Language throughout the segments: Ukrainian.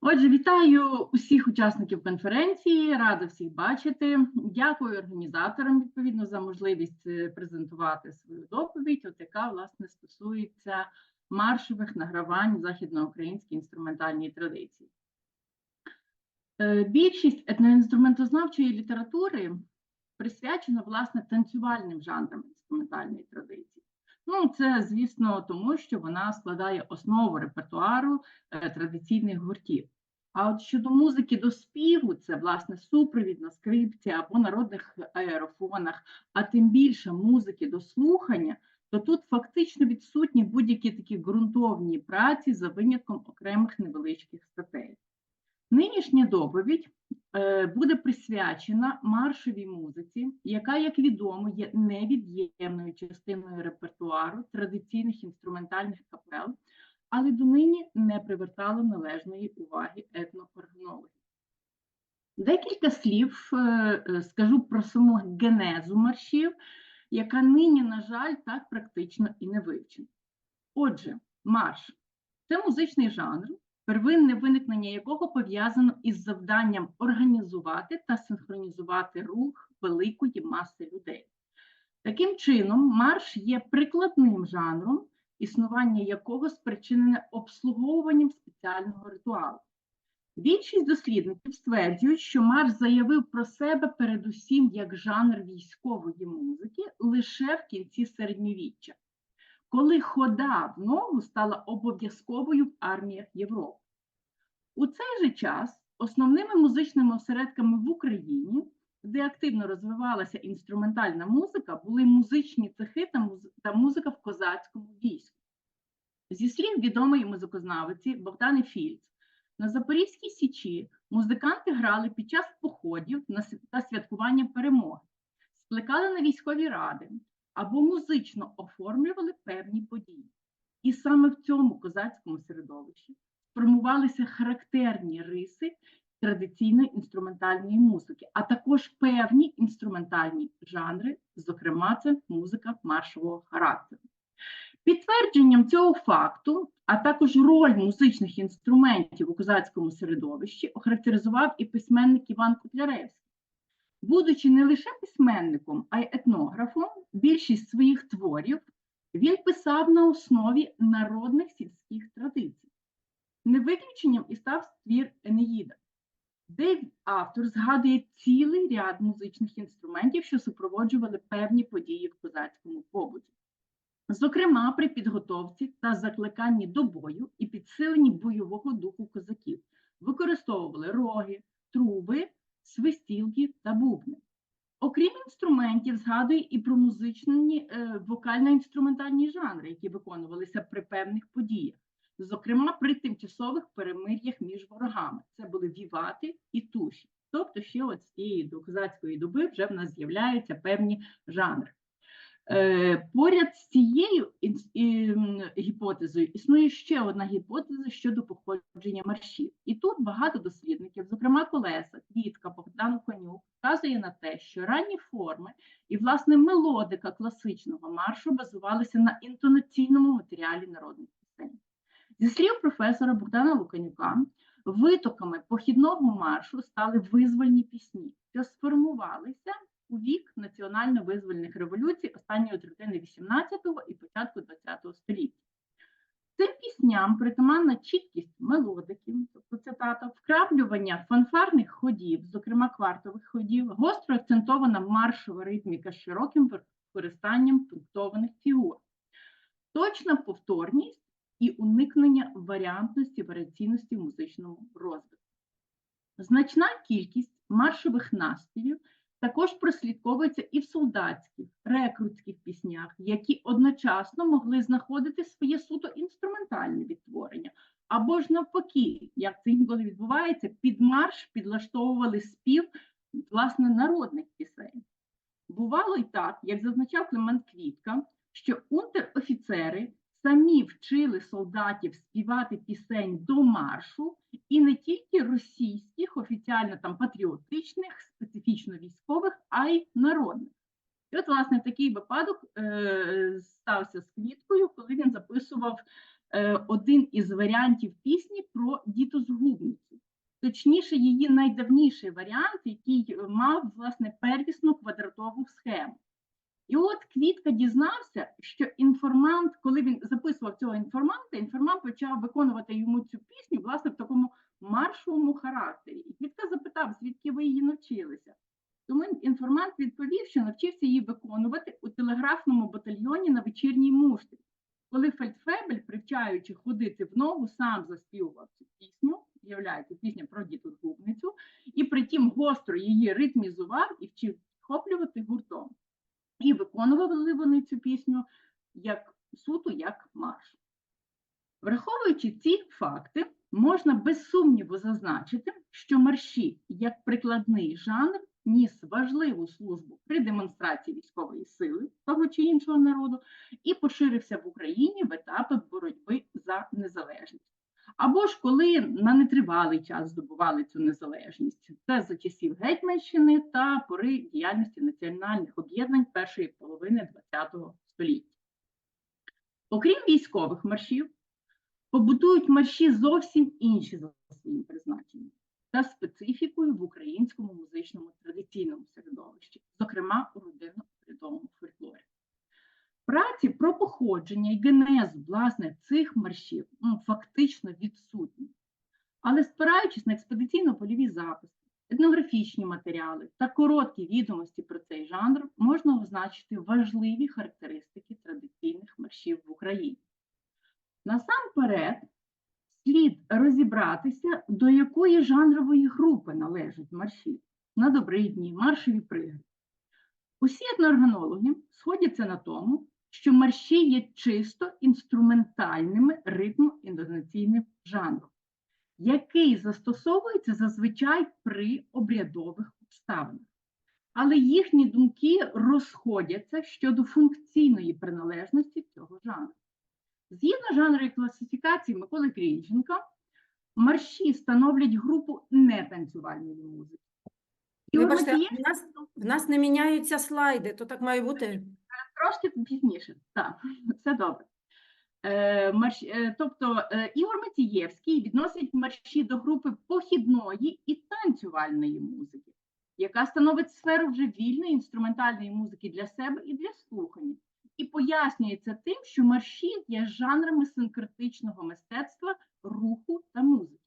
Отже, вітаю усіх учасників конференції, рада всіх бачити. Дякую організаторам відповідно за можливість е, презентувати свою доповідь, от яка власне стосується маршових награвань західноукраїнської інструментальної традиції. Е, Більшість етноінструментознавчої літератури присвячена власне танцювальним жанрам інструментальної традиції. Ну, це, звісно, тому що вона складає основу репертуару е, традиційних гуртів. А от щодо музики до співу, це власне супровід на скрипці або народних аерофонах, а тим більше музики до слухання, то тут фактично відсутні будь-які такі ґрунтовні праці за винятком окремих невеличких статей. Нинішня доповідь е, буде присвячена маршовій музиці, яка, як відомо, є невід'ємною частиною репертуару традиційних інструментальних капел, але донині не привертала належної уваги етноорганологів. Декілька слів е, е, скажу про саму генезу маршів, яка нині, на жаль, так практично і не вивчена. Отже, марш це музичний жанр, первинне виникнення якого пов'язано із завданням організувати та синхронізувати рух великої маси людей. Таким чином, марш є прикладним жанром, існування якого спричинене обслуговуванням спеціального ритуалу. Більшість дослідників стверджують, що марш заявив про себе передусім як жанр військової музики лише в кінці середньовіччя коли хода в ногу стала обов'язковою в арміях Європи. У цей же час основними музичними осередками в Україні, де активно розвивалася інструментальна музика, були музичні цехи та, музика в козацькому війську. Зі слів відомої музикознавиці Богдани Фільц, на Запорізькій Січі музиканти грали під час походів та святкування перемоги, скликали на військові ради, або музично оформлювали певні події. І саме в цьому козацькому середовищі сформувалися характерні риси традиційної інструментальної музики, а також певні інструментальні жанри, зокрема, це музика маршового характеру. Підтвердженням цього факту, а також роль музичних інструментів у козацькому середовищі охарактеризував і письменник Іван Котляревський. Будучи не лише письменником, а й етнографом, більшість своїх творів він писав на основі народних сільських традицій. Не виключенням і став твір Енеїда, де автор згадує цілий ряд музичних інструментів, що супроводжували певні події в козацькому побуті. Зокрема, при підготовці та закликанні до бою і підсиленні бойового духу козаків використовували роги, труби свистілки та бубни. Окрім інструментів, згадує і про музичні е, вокально-інструментальні жанри, які виконувалися при певних подіях, зокрема при тимчасових перемир'ях між ворогами. Це були вівати і туші. Тобто, ще от з цієї до козацької доби вже в нас з'являються певні жанри. Е, поряд з цією гіпотезою існує ще одна гіпотеза щодо походження маршів. І тут багато дослідників, зокрема Колеса, Квітка, Богдан Конюк, вказує на те, що ранні форми і, власне, мелодика класичного маршу базувалися на інтонаційному матеріалі народних пісень. Зі слів професора Богдана Луканюка, витоками похідного маршу стали визвольні пісні, що сформувалися у вік національно-визвольних революцій останньої третини 18-го і початку 20-го століття. Цим пісням притаманна чіткість мелодики, тобто цитата, вкраплювання фанфарних ходів, зокрема квартових ходів, гостро акцентована маршова ритміка з широким використанням пунктованих фігур, точна повторність і уникнення варіантності варіаційності в музичному розвитку. Значна кількість маршових наспівів також прослідковується і в солдатських, рекрутських піснях, які одночасно могли знаходити своє суто інструментальне відтворення. Або ж навпаки, як це інколи відбувається, під марш підлаштовували спів власне народних пісень. Бувало й так, як зазначав Климент Квітка, що унтер-офіцери самі вчили солдатів співати пісень до маршу, і не тільки російських, офіціально там патріотичних, специфічно військових, а й народних. І от, власне, такий випадок е, стався з квіткою, коли він записував е, один із варіантів пісні про дітозгубницю. точніше, її найдавніший варіант, який мав власне первісну квадратову схему. І от Квітка дізнався, що інформант, коли він записував цього інформанта, інформант почав виконувати йому цю пісню, власне, в такому маршовому характері. І Квітка запитав, звідки ви її навчилися. Тому інформант відповів, що навчився її виконувати у телеграфному батальйоні на вечірній муштрі. Коли Фельдфебель, привчаючи ходити в ногу, сам заспівував цю пісню, являється пісня про діту губницю, і притім гостро її ритмізував і вчив схоплювати гуртом. І виконували вони цю пісню як суто як марш. Враховуючи ці факти, можна без сумніву зазначити, що марші як прикладний жанр ніс важливу службу при демонстрації військової сили того чи іншого народу і поширився в Україні в етапи боротьби за незалежність. Або ж коли на нетривалий час здобували цю незалежність, це за часів Гетьманщини та пори діяльності національних об'єднань першої половини ХХ століття. Окрім військових маршів, побутують марші зовсім інші за своїм призначенням та специфікою в українському музичному традиційному середовищі, зокрема у родинно-урядовому фольклорі. Праці про походження і генезу власне цих маршів ну, фактично відсутні. Але спираючись на експедиційно-польові записи, етнографічні матеріали та короткі відомості про цей жанр, можна означити важливі характеристики традиційних маршів в Україні. Насамперед, слід розібратися, до якої жанрової групи належать марші на добридні, маршові пригоди. Усі етноорганологи сходяться на тому, що марші є чисто інструментальними ритмо-інтонаційним жанром, який застосовується зазвичай при обрядових обставинах. Але їхні думки розходяться щодо функційної приналежності цього жанру. Згідно жанрової класифікації Миколи Крінченка, марші становлять групу нетанцювальної музики. І Вибачте, в нас, в нас не міняються слайди, то так має бути. Трошки пізніше, так, все добре. Е, е, тобто е, Ігор Матієвський відносить марші до групи похідної і танцювальної музики, яка становить сферу вже вільної інструментальної музики для себе і для слухання. І пояснюється тим, що марші є жанрами синкретичного мистецтва, руху та музики.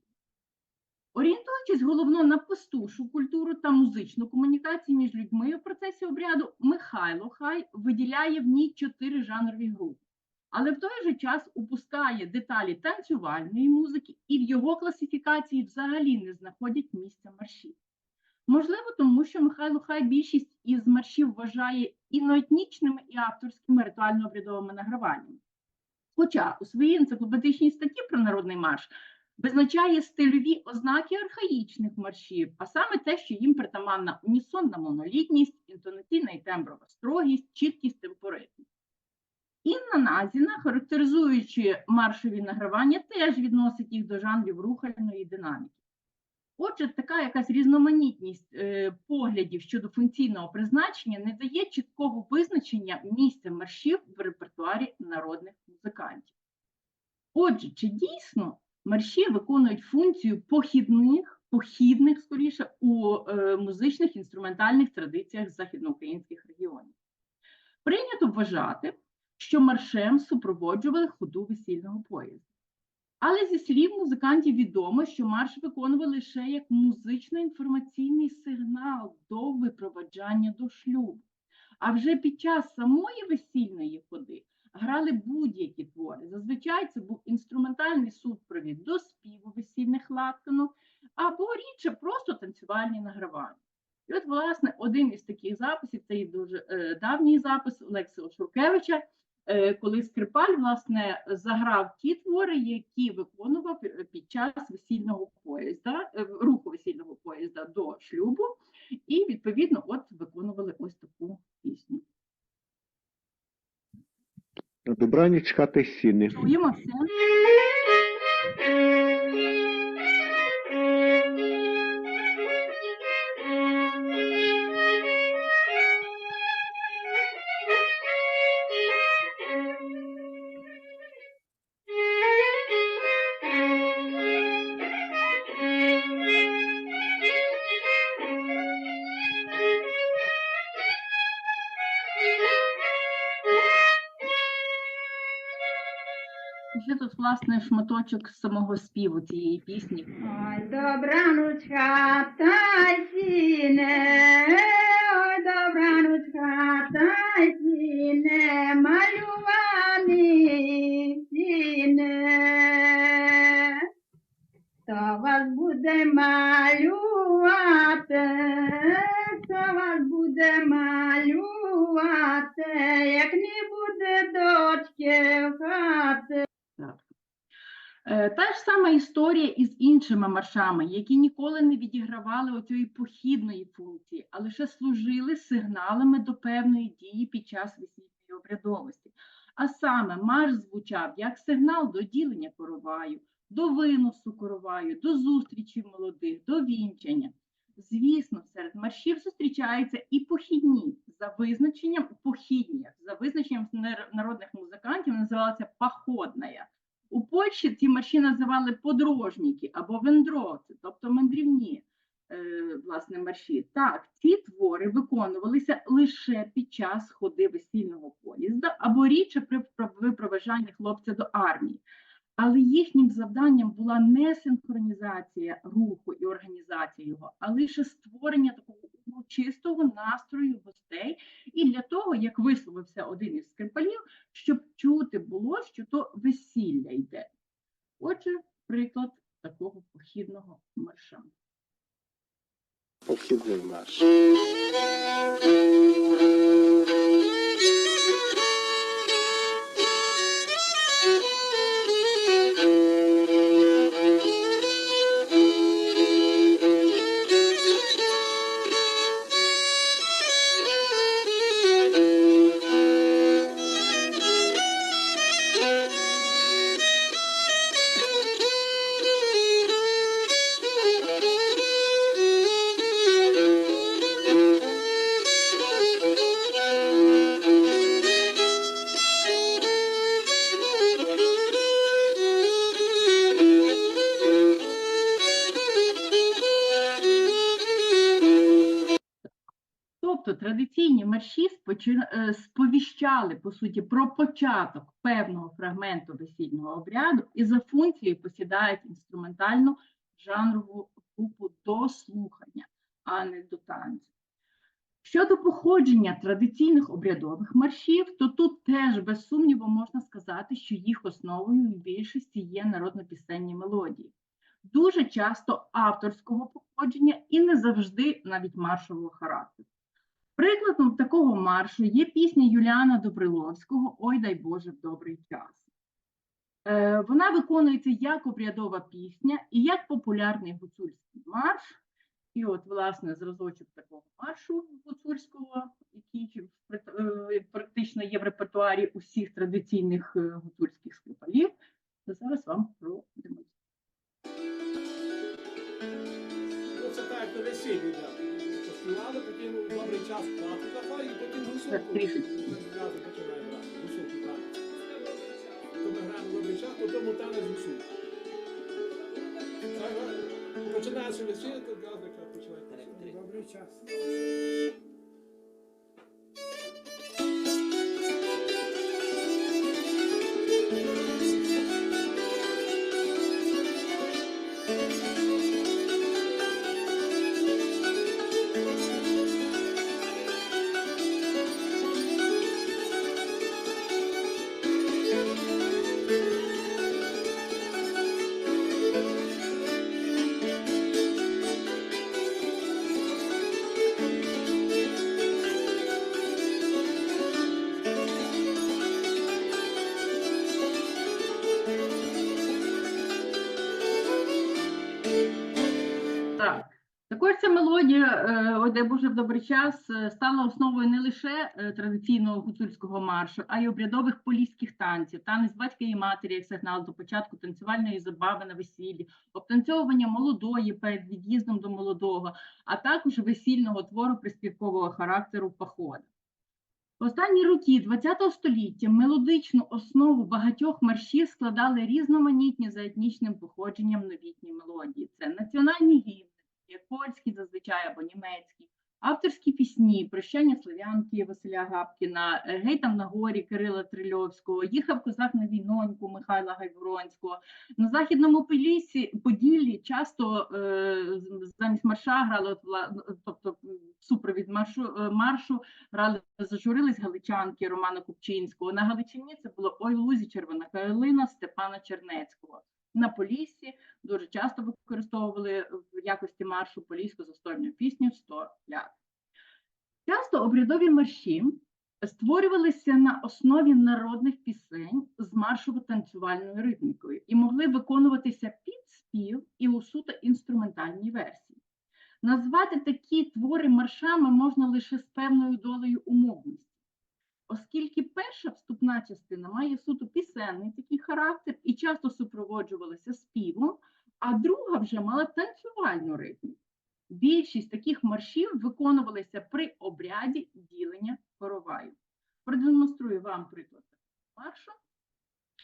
Орієнтуючись головно на пастушу культуру та музичну комунікацію між людьми у процесі обряду, Михайло Хай виділяє в ній чотири жанрові групи, але в той же час упускає деталі танцювальної музики і в його класифікації взагалі не знаходять місця маршів. Можливо, тому що Михайло Хай більшість із маршів вважає іноетнічними і авторськими ритуально-обрядовими награваннями. Хоча у своїй енциклопедичній статті про народний марш визначає стильові ознаки архаїчних маршів, а саме те, що їм притаманна унісонна монолітність, інтонаційна і темброва строгість, чіткість темпоритму. Інна Назіна, характеризуючи маршові награвання, теж відносить їх до жанрів рухальної динаміки. Отже, така якась різноманітність е, поглядів щодо функційного призначення не дає чіткого визначення місця маршів в репертуарі народних музикантів. Отже, чи дійсно марші виконують функцію похідних, похідних скоріше, у е, музичних інструментальних традиціях західноукраїнських регіонів? Прийнято вважати, що маршем супроводжували ходу весільного поїзду. Але зі слів музикантів відомо, що марш виконували лише як музично-інформаційний сигнал до випроваджання до шлюбу. А вже під час самої весільної ходи грали будь-які твори. Зазвичай це був інструментальний супровід до співу весільних латканок, або рідше просто танцювальні награвання. І от, власне, один із таких записів це і дуже е, давній запис Олексія Шуркевича. Е, коли Скрипаль власне заграв ті твори, які виконував е, під час весільного поїзда, е, руху весільного поїзда до шлюбу, і відповідно от виконували ось таку пісню. На добраніч хати сіни. Чуємо все. Ще тут, власне, шматочок з самого співу цієї пісні. Ой, добраночка, та й сіне, ой, добраночка, та сіне, малювані сіне. Хто вас буде малювати, хто вас буде малювати, як не буде дочки в хати. Е, Та ж сама історія із іншими маршами, які ніколи не відігравали оцієї похідної функції, а лише служили сигналами до певної дії під час весільної обрядовості. А саме марш звучав як сигнал до ділення короваю, до виносу короваю, до зустрічі молодих, до вінчання. Звісно, серед маршів зустрічаються і похідні за визначенням похідні, за визначенням нар- народних музикантів називалася походная. Польщі ці марші називали подрожніки або вендровці, тобто мандрівні е, власне марші. Так, ці твори виконувалися лише під час ходи весільного поїзда або рідше при випроваджанні хлопця до армії. Але їхнім завданням була не синхронізація руху і організація його, а лише створення такого урочистого настрою гостей, і для того, як висловився один із скрипалів, щоб чути було, що то весілля йде. Отже, приклад такого похідного марша. Похідний марш. Марші е, сповіщали, по суті, про початок певного фрагменту весільного обряду і за функцією посідають інструментальну жанрову групу до слухання, а не до танцю. Щодо походження традиційних обрядових маршів, то тут теж без сумніву можна сказати, що їх основою в більшості є народно-пісенні мелодії. Дуже часто авторського походження і не завжди навіть маршового характеру. Прикладом такого маршу є пісня Юліана Добриловського Ой дай Боже в добрий час. Е, Вона виконується як обрядова пісня і як популярний гуцульський марш. І от, власне, зразочок такого маршу гуцульського, який е, практично є в репертуарі усіх традиційних е, гуцульських скрипалів, то зараз вам продемонструю. Це так, як на весіллі, потім добрий час плату давай, і потім Так, гусулку. починає грати, ми граємо добрий час, потім танець гусулку. Так, а? Починається весілля, то одразу починає. Добрий час. Мелодія е, «Ой, Боже в добрий час е, стала основою не лише е, традиційного гуцульського маршу, а й обрядових поліських танців, танець батька і матері як сигнал до початку танцювальної забави на весіллі, обтанцьовування молодої перед від'їздом до молодого, а також весільного твору приспівкового характеру походу. В останні роки ХХ століття мелодичну основу багатьох маршів складали різноманітні за етнічним походженням новітні мелодії. Це національні гімни, як польський зазвичай або німецький, Авторські пісні Прощання Слов'янки Василя Гапкіна, е, Гей там на горі Кирила Трильовського, Їхав козак на війноньку Михайла Гайворонського. На західному Полісі Поділлі часто е, замість марша грали, тобто супровід маршу, е, маршу грали зажурились галичанки Романа Купчинського. На Галичині це було Ой лузі червона калина Степана Чернецького. На Поліссі дуже часто використовували в якості маршу поліську застольну пісню «Сто лят». Часто обрядові марші створювалися на основі народних пісень з маршово-танцювальною ритмікою і могли виконуватися під спів і у суто інструментальній версії. Назвати такі твори маршами можна лише з певною долею умовності, оскільки перша вступна частина має суто пісенний такий характер і часто супроводжувалася співом, а друга вже мала танцювальну ритміку. Більшість таких маршів виконувалися при обряді ділення короваю. Продемонструю вам приклад маршу,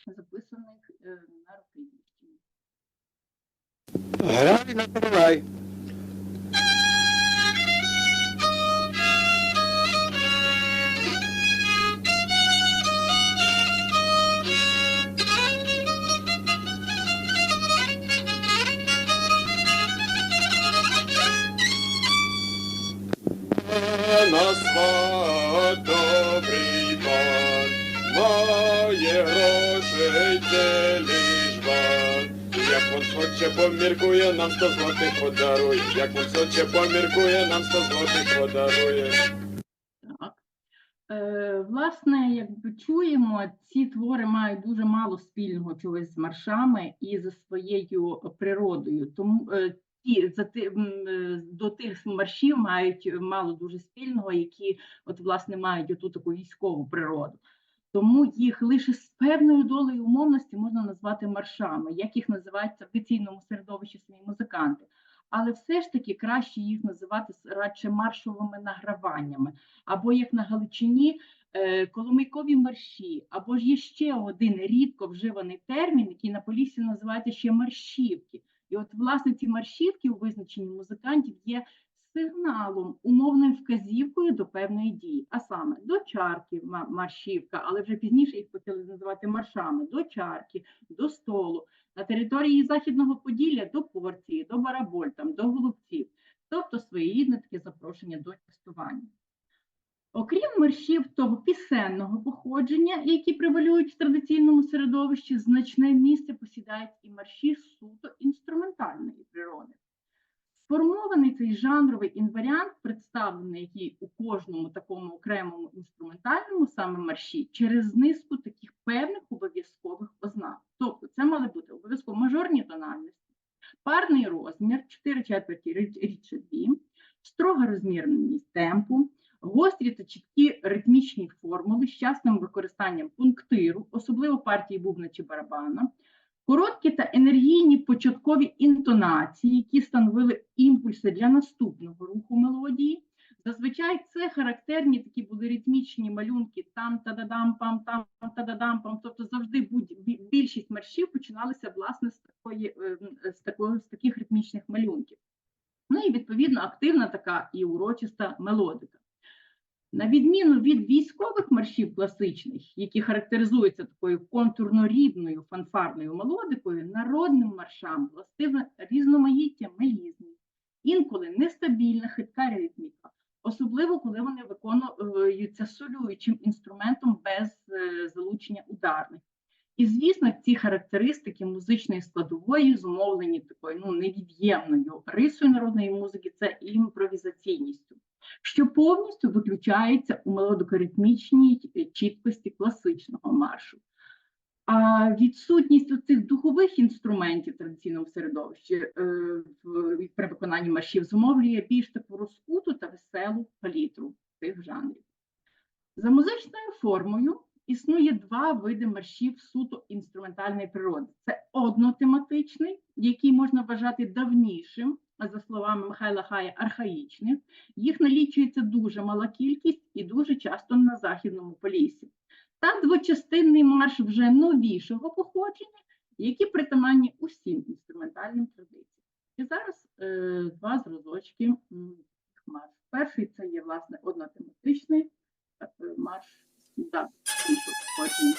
записаних е, на рукавичці. Грай на коровай. На сват добрий пан, має грошей жбан. Як він хоче поміркує, нам сто злотих подарує. Як він хоче поміркує, нам сто злотих подарує. Е, власне, як чуємо, ці твори мають дуже мало спільного чогось з маршами і за своєю природою. Тому ті, за е, до тих маршів мають мало дуже спільного, які от, власне, мають оту таку військову природу. Тому їх лише з певною долею умовності можна назвати маршами, як їх називають в традиційному середовищі самі музиканти. Але все ж таки краще їх називати радше маршовими награваннями, або як на Галичині е, коломийкові марші, або ж є ще один рідко вживаний термін, який на Поліссі називається ще маршівки. І от, власне, ці маршівки у визначенні музикантів є сигналом, умовною вказівкою до певної дії. А саме до чарки маршівка, але вже пізніше їх почали називати маршами, до чарки, до столу. На території Західного Поділля до порції, до бараболь, там, до голубців. Тобто своєрідне таке запрошення до частування. Окрім маршів того пісенного походження, які превалюють в традиційному середовищі, значне місце посідають і марші суто інструментальної природи. Сформований цей жанровий інваріант, представлений який у кожному такому окремому інструментальному саме марші, через низку таких певних обов'язкових ознак. Тобто це мали бути обов'язково мажорні тональності, парний розмір, 4 четверті рід- рідше 2, строга розмірність темпу, гострі та чіткі ритмічні формули з частим використанням пунктиру, особливо партії бубна чи барабана, короткі та енергійні початкові інтонації, які становили імпульси для наступного руху мелодії. Зазвичай це характерні такі були ритмічні малюнки там та-да-дам, пам там та-да-дам, пам. Тобто завжди будь більшість маршів починалися власне з такої е, з такого з таких ритмічних малюнків. Ну і відповідно активна така і урочиста мелодика. На відміну від військових маршів класичних, які характеризуються такою контурно-рідною фанфарною мелодикою, народним маршам властиве різноманіття мелізмів, інколи нестабільна хитка ритміка, особливо коли вони виконуються солюючим інструментом без е, залучення ударних. І, звісно, ці характеристики музичної складової зумовлені такою ну, невід'ємною рисою народної музики це імпровізаційністю що повністю виключається у мелодико-ритмічній е, чіткості класичного маршу. А відсутність цих духових інструментів в традиційному середовищі е, при виконанні маршів зумовлює більш таку розкуту та веселу палітру цих жанрів. За музичною формою існує два види маршів суто інструментальної природи. Це однотематичний, який можна вважати давнішим, за словами Михайла Хая, архаїчним. Їх налічується дуже мала кількість і дуже часто на західному полісі. Та двочастинний марш вже новішого походження, які притаманні усім інструментальним традиціям. І зараз е, два зразочки марш. перший це є власне однотематичний е, марш да, походження.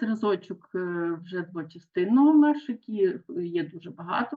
Зразочок е, вже двочастинного маршу, які є дуже багато.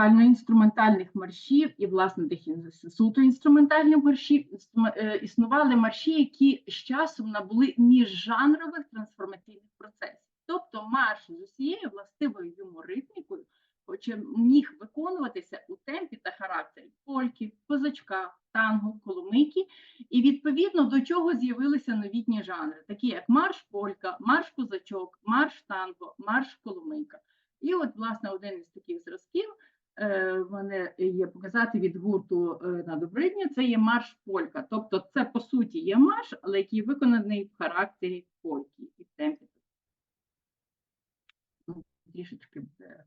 Вокально-інструментальних маршів і, власне, тих суто інструментальних маршів, е, існували марші, які з часом набули міжжанрових трансформаційних процесів. Тобто марш з усією властивою йому ритмікою, міг виконуватися у темпі та характері польки, козачка, танго, коломийки, і відповідно до чого з'явилися новітні жанри, такі як марш полька, марш козачок, марш танго, марш коломийка. І от, власне, один із таких зразків мене є показати від гурту е, на Добридні, це є марш полька. Тобто це по суті є марш, але який виконаний в характері польки і в темпі. Ну, трішечки буде.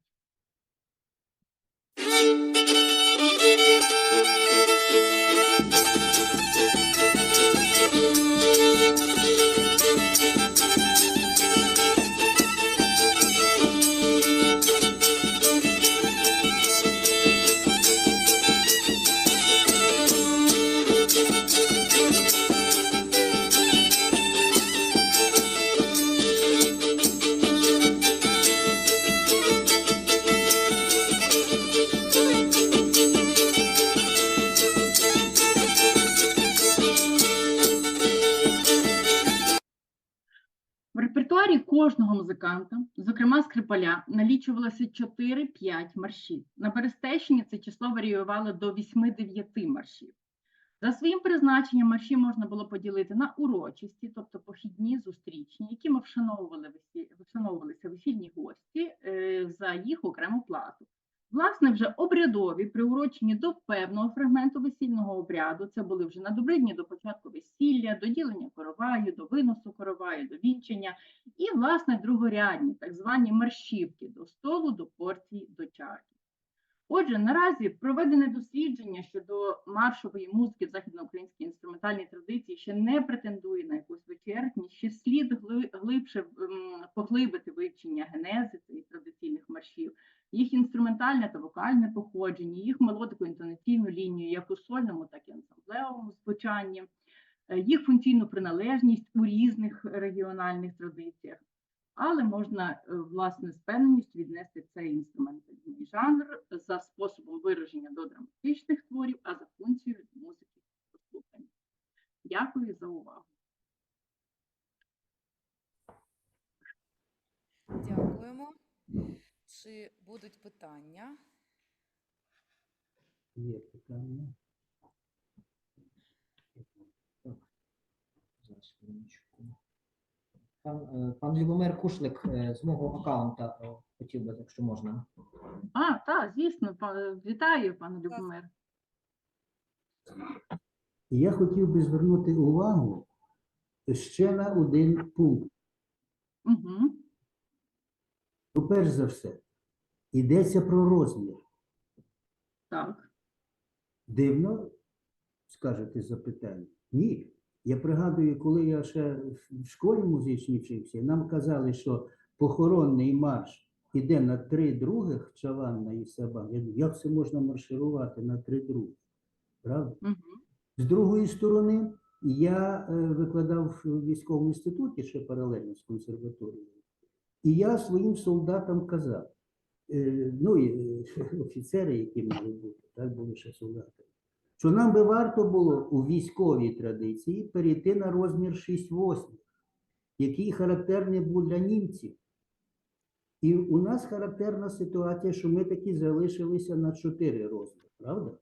В репертуарі кожного музиканта, зокрема скрипаля, налічувалося 4-5 маршів. На Берестейщині це число варіювало до 8-9 маршів. За своїм призначенням марші можна було поділити на урочисті, тобто похідні, зустрічні, якими вшановували вшановувалися весільні гості е, за їх окрему плату. Власне, вже обрядові, приурочені до певного фрагменту весільного обряду, це були вже на добридні до початку весілля, до ділення короваю, до виносу короваю, до вінчення, і, власне, другорядні, так звані маршівки до столу, до порції, до чарки. Отже, наразі проведене дослідження щодо маршової музики в західноукраїнській інструментальній традиції ще не претендує на якусь вичерпність, ще слід глибше поглибити вивчення генези цих традиційних маршів, їх інструментальне та вокальне походження, їх мелодику інтонаційну лінію, як у сольному, так і ансамблевому звучанні, е, їх функційну приналежність у різних регіональних традиціях. Але можна е, власне з певністю віднести цей інструментальний жанр за способом вираження до драматичних творів, а за функцією музики послухання. Дякую за увагу. Дякуємо. Чи будуть питання? Є питання. Так. Зараз хвилиночку. Пан, е, пан Любомир Кушлик е, з мого аккаунта е, хотів би, якщо можна. А, так, звісно, па- вітаю, пане Любомир. Я хотів би звернути увагу ще на один пункт. Угу. Ну, перш за все, йдеться про розмір. так. Дивно, скажете запитання. Ні. Я пригадую, коли я ще в школі музичній вчився, нам казали, що похоронний марш іде на три других чаванна і сабан. Я думаю, Як це можна марширувати на три других? Правда? Мгм. З другої сторони, я е, викладав в військовому інституті ще паралельно з консерваторією. І я своїм солдатам казав, ну і е, офіцери, які мали бути, так були ще солдати, що нам би варто було у військовій традиції перейти на розмір 6-8, який характерний був для німців. І у нас характерна ситуація, що ми таки залишилися на 4 розміри, правда?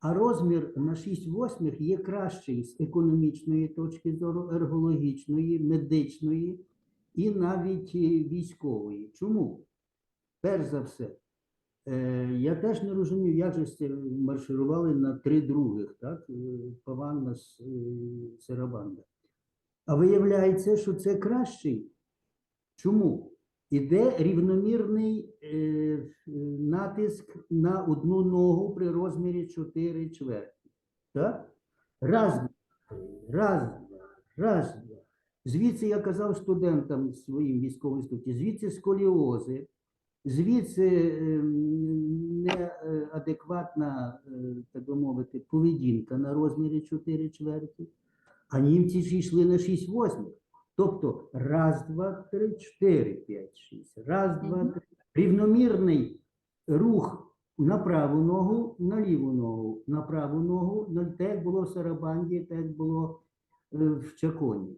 А розмір на 6 восьмих є кращий з економічної точки зору, ергологічної, медичної і навіть е, військової. Чому? Перш за все, е, я теж не розумів, як же марширували на три других, так? е, Паванна з е, Сарабанда. А виявляється, що це кращий. Чому? Іде рівномірний натиск на одну ногу при розмірі 4 чверті. Так? Раз, два, раз, два, раз, два. Звідси я казав студентам своїм військовим інституті, звідси сколіози, звідси е, неадекватна, е, так би мовити, поведінка на розмірі 4 чверті, а німці ж йшли на 6 восьмих. Тобто раз, два, три, чотири, п'ять, шість. Раз, два, три. Рівномірний рух на праву ногу, на ліву ногу, на праву ногу, на те, як було в Сарабанді, так як було е, в Чаконі.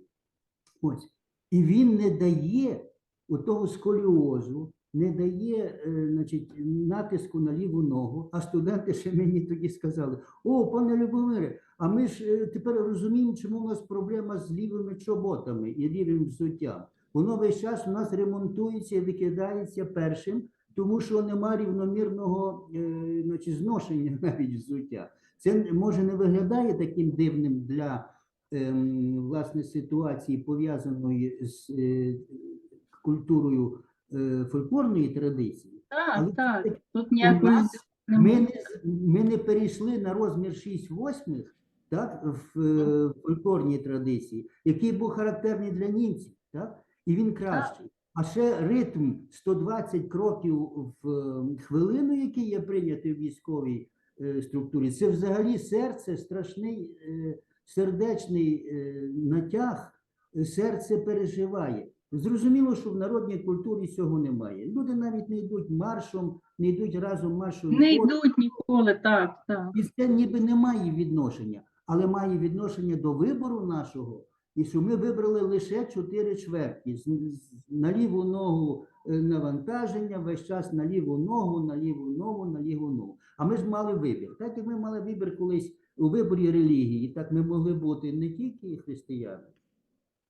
Ось. І він не дає того сколіозу, не дає е, значить, натиску на ліву ногу. А студенти ще мені тоді сказали: О, пане Любомире, а ми ж е, тепер розуміємо, чому у нас проблема з лівими чоботами і лівим взуттям. Воно весь час у нас ремонтується і викидається першим, тому що нема рівномірного е, значить, зношення навіть взуття. Це може не виглядає таким дивним для ем, власне ситуації, пов'язаної з культурою фольклорної традиції. Але Так, так. Тут ніякої нас не ми не, ми не перейшли на розмір 6 восьмих так, в е, фольклорній традиції, який був характерний для німців, так? і він кращий. А ще ритм 120 кроків в е, хвилину, який є прийнятий в військовій е, структурі, це взагалі серце, страшний е, сердечний е, натяг, е, серце переживає. Зрозуміло, що в народній культурі цього немає. Люди навіть не йдуть маршом, не йдуть разом маршом. Не йдуть ніколи, так, так. І це ніби не має відношення, але має відношення до вибору нашого. І що ми вибрали лише чотири чверті. На ліву ногу е, навантаження, весь час на ліву ногу, на ліву ногу, на ліву ногу. А ми ж мали вибір. Так як ми мали вибір колись у виборі релігії, так ми могли бути не тільки християни,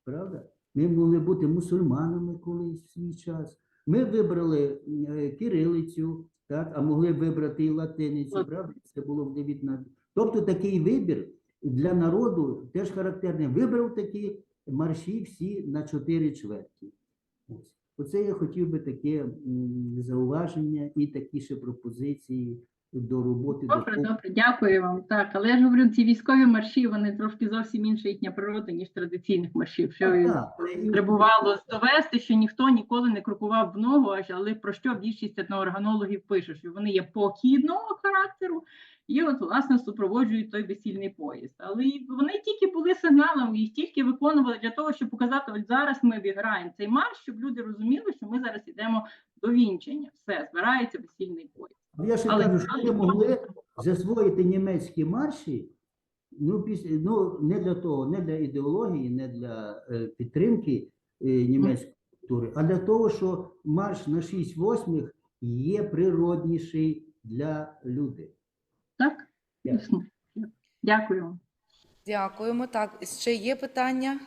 правда? Ми могли бути мусульманами колись в свій час. Ми вибрали е, кирилицю, так, а могли вибрати і латиницю, Лат- правда? Це було в 19. Тобто такий вибір для народу теж характерний. Вибрав такі марші всі на чотири чверті. Оце я хотів би таке зауваження і такі ще пропозиції до роботи. Добре, до добре, дякую вам. Так, але я ж говорю, ці військові марші, вони трошки зовсім інша їхня природа, ніж традиційних маршів. Що Требувало довести, що ніхто ніколи не крокував в ногу, аж але про що більшість етноорганологів пише, що вони є похідного характеру і от власне супроводжують той весільний поїзд. Але вони тільки були сигналом, їх тільки виконували для того, щоб показати, от зараз ми віграємо цей марш, щоб люди розуміли, що ми зараз йдемо до вінчання. Все, збирається весільний поїзд. Ну, Я ще Але кажу, що ви могли засвоїти німецькі марші, ну, після, ну не для того, не для ідеології, не для е, підтримки е, німецької культури, а для того, що марш на 6 восьмих є природніший для людей. Так? Дякую. Дякую. Дякуємо. Так, ще є питання?